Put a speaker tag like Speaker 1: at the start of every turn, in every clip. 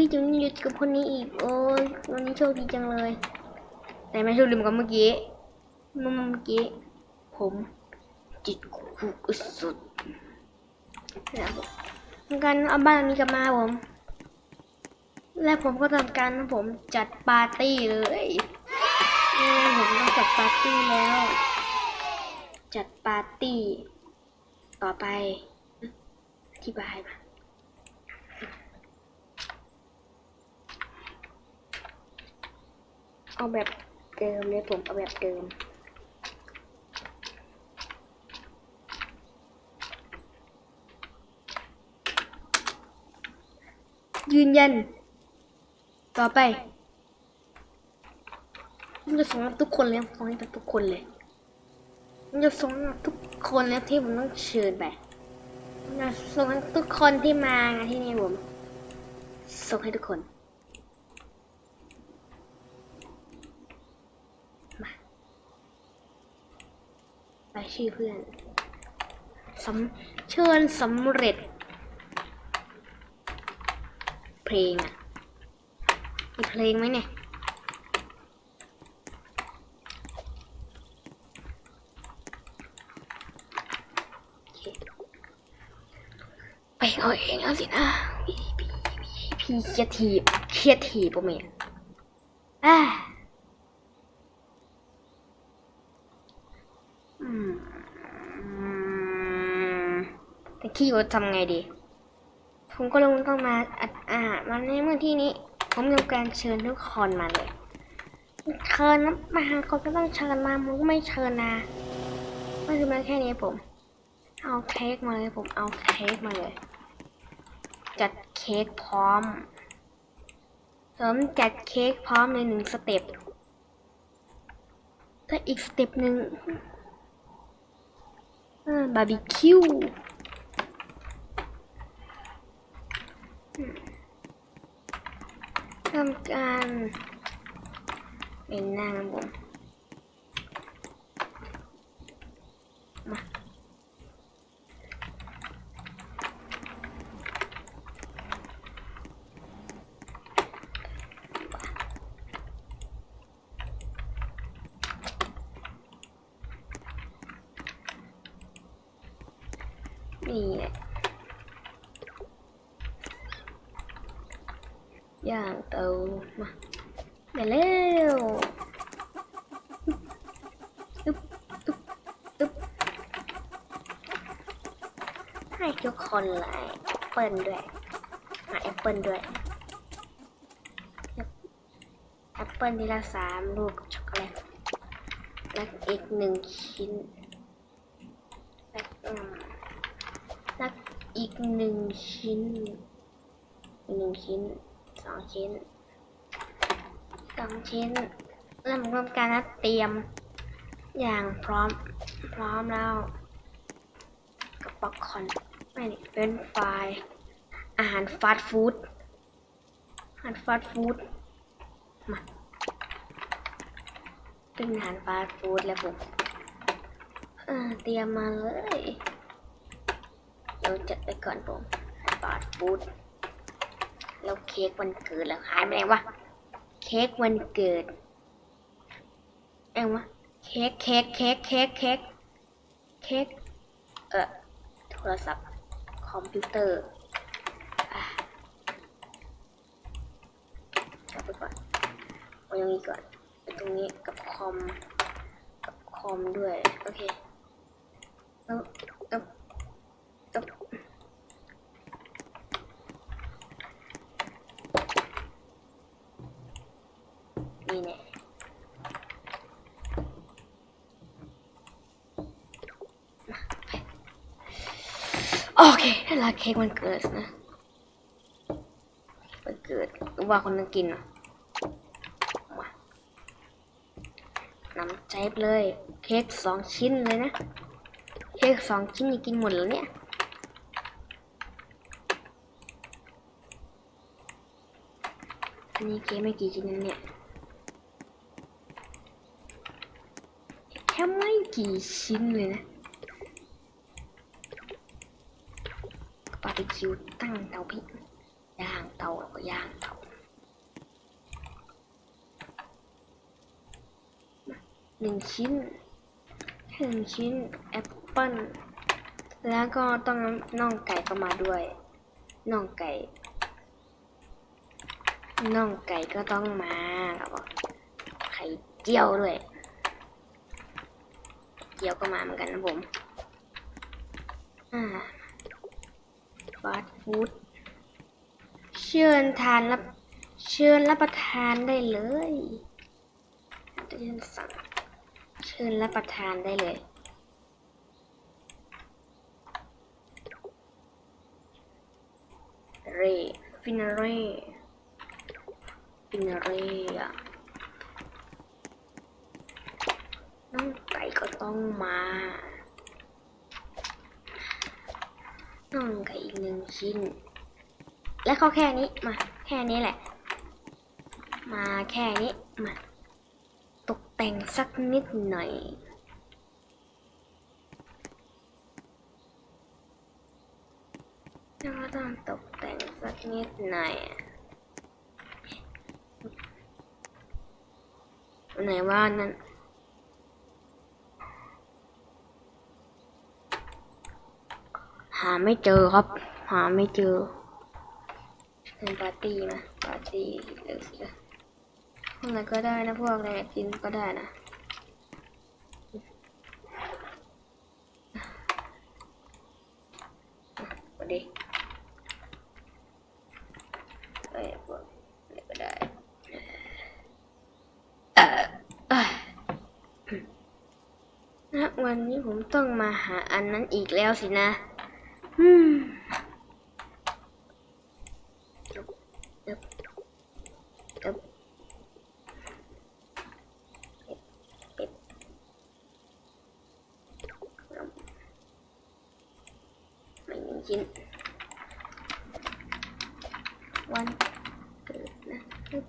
Speaker 1: ฮ้ยยังอยู่กับคนนี้อีก โอ้ยวันนี้โชคดีจังเลย แต่ไม่ชคดีเหมือนกับเมื่อกี้เมื่อเมื่อกี้ ผมจิตคุกสุดแล้วผมการเอาบ้านนี้กลับมาผม และผมก็ทำการผมจัดปาร์ตี้เลยนี่ผมต้องจัดปาร์ตี้แล้ว จัดปาร์ตี้ ต่อไปอธิบายมา เอาแบบเดิมเลยผมเอาแบบเดิม ยืนยัน ต่อไปผมจะส่งให้ทุกคนเลยส่งให้ทุกคนเลยผมจะส่งให้ทุกคนแล้วที่ผมต้องเชิญไปผมจะส่งให้ทุกคนที่มางานที่นี่ผมส่งให้ทุกคน มาไป ชื่อเพื่อนสำเชิญสำเร็จ เพลงอะ มีเพลงไหมเนี่ยไปเอาเองแล้วสินะพี่พี่พี่เคียทีเคียทีบปะเมียอ่าอืมแต่ ขี้ว่าทำไงดี ผมก็ลงต้องมาอ่ามาในเมื่อที่นี้ ผมมีการเชิญทุกคนมาเลยเชิญนะมาหาคนก็ต้องเชิญมาผมก็ไม่เชิญนะไม่คือมาแค่นี้ผม เอาเค้กมาเลยผมเอาเค้กมาเลย จัดเค้กพร้อมผมจัดเค้กพร้อมในหนึ่งสเต็ปถ้าอีกสเต็ปหนึ่งบาร์บีคิว ทำการเป็นหน้าผมมานี่แหละ ย่างเตามาไปเร็วอึ๊บอึ๊บอึ๊บให้ทุกคนเลยแอปเปิลด้วยมาแอปเปิลด้วยแอปเปิลทีละสามลูกช็อกโกแลตและอีกหนึ่งชิ้นและอืมและอีกหนึ่งชิ้นหนึ่งชิ้น องชิ้นสองชิ้นเริ่มทำการนัดเตรียม อย่างพร้อม พร้อมแล้วกับป๊อปคอนไม่นี่เป็นไฟรายอาหารฟาสต์ฟู้ดอาหารฟาสต์ฟู้ดมาเป็นอาหารฟาสต์ฟู้ดแล้วผมเตรียมมาเลยเดี๋ยวจัดไปก่อนผมฟาสต์ฟู้ด แล้วเค้กวันเกิดแล้วหายไปไหนวะ เค้กวันเกิดเอ็งวะ เค้กเค้กเค้กเค้กเค้กเค้กเอ่อโทรศัพท์ คอมพิวเตอร์อะกลับไปก่อนเอาอย่างนี้ก่อนไปตรงนี้กับคอม กับคอมด้วย โอเคแล้ว นี่แน่ โอเคถ้าลาเค้กมันเกิดนะมันเกิดว่าคนนึงกินอะมานำใจเลย เค้กสองชิ้นเลยนะ เค้กสองชิ้นนี่กินหมดแล้วเนี่ยอันนี้เค้กไม่กี่ชิ้นนะเนี่ยแค่ไม่กี่ชิ้นเลยนะ คิวตั้งเตาพิษย่างเตาแล้วก็ย่างเตาหนึ่งชิ้นหนึ่งชิ้นแอปเปิ้ลแล้วก็ต้องน่องไก่ก็มาด้วยน่องไก่น่องไก่ก็ต้องมาแล้วก็ไข่เจียวด้วยเจียวก็มาเหมือนกันนะผมอ่า ฟาสต์ฟู้ดเชิญทานรับเชิญรับประทานได้เลยเชิญสั่งเชิญรับประทานได้เลย เรฟินเรฟินเรอะน้องไก่ก็ต้องมา ต่างกับอีกหนึ่งชิ้น และเขาแค่นี้มา แค่นี้แหละ มาแค่นี้มา ตกแต่งสักนิดหน่อยก็ต้องตกแต่งสักนิดหน่อยไหนว่านั้นาไม่เจอครับ หาไม่เจอเป็นปาร์ตี้นะปาร์ตี้เออพวกอะไรก็ได้นะพวกอะไรกินก็ได้นะสวัสดีไปพวกอะไรก็ได้นะวันนี้ผมต้องมาหาอันนั้นอีกแล้วสินะ Hmm. one two, three,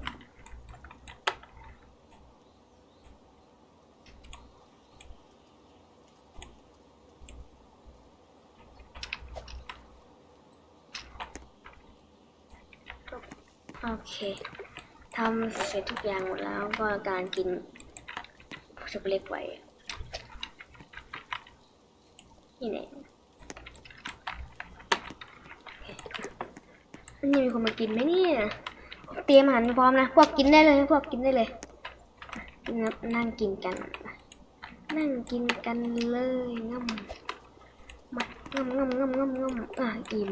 Speaker 1: คทำเสร็จทุกอย่างหมดแล้วก็การกินช็อกโกแลตไว้นี่แหละนี่มีคนมากินไหมเนี่ยเตรียมอาหารพร้อมนะ พวกกินได้เลย พวกกินได้เลยนนั่งกินกัน นั่งกินกันเลยง่ำมาง่ำง่ำง่ำงำงำอะอิ่ม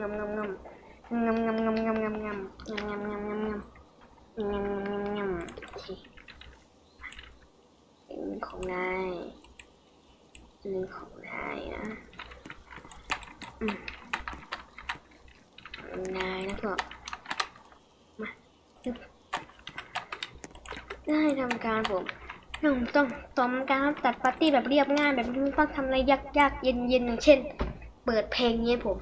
Speaker 1: นี่ของนายนะนายนะครับมาได้ทำการผมหนุ่มต้องสมการจัดปาร์ตี้แบบเรียบง่ายแบบไม่ต้องทำอะไรยากๆเย็นๆอย่างเช่น เปิดเพลงนี้ผม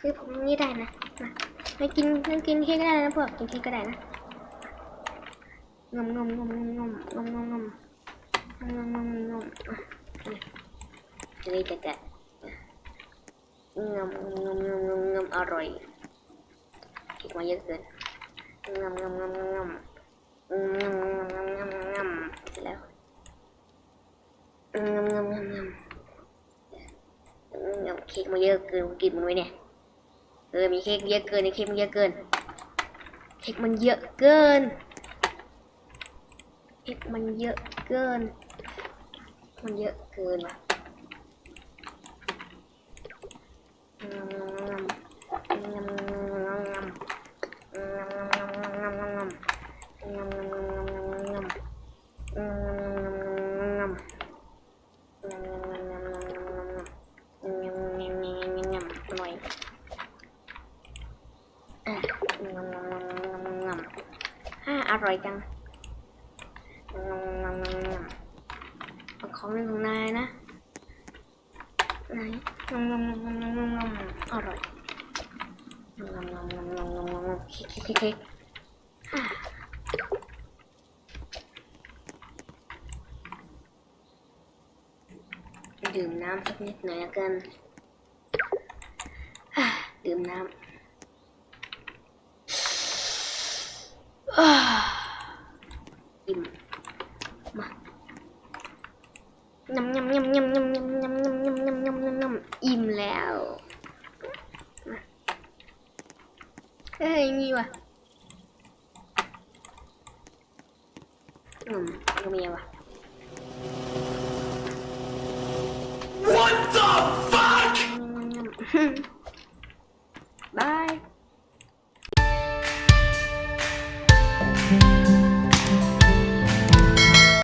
Speaker 1: คือผมนี้ได้นะมาไปกินนั่งกินเค้กก็ได้นะพวกกินเค้กก็ได้นะงมงมงมงมงมงมงมงมงมงมงม จะได้แกะงมงมงมงมงมอร่อยกินมาเยอะเกินงมงมงมงมงมงมงมงมงมเสร็จแล้วงมงมงมงมงมเค้กมาเยอะเกินกินมันไว้เนี่ยเออมีเค้กเยอะเกินเค้กมันเยอะเกินเค้กมันเยอะเกินเค้กมันเยอะเกิน มันเยอะเกินว่ะ อร่อยจังของเป็นของนายนะไหนนมนมนมนมนมนมอร่อยนมนมนมนมนมนมเค้กเค้กเค้กดื่มน้ำสักนิดหน่อยกัน ดื่มน้ำ อ่าอิ่มมายำยำยำยำยำยำยำยำยำยำยำยำยำอิ่มแล้วมาเฮ้ยมีว่ะอืมก็มีว่ะ
Speaker 2: What the fuck?
Speaker 1: ยำยำยำ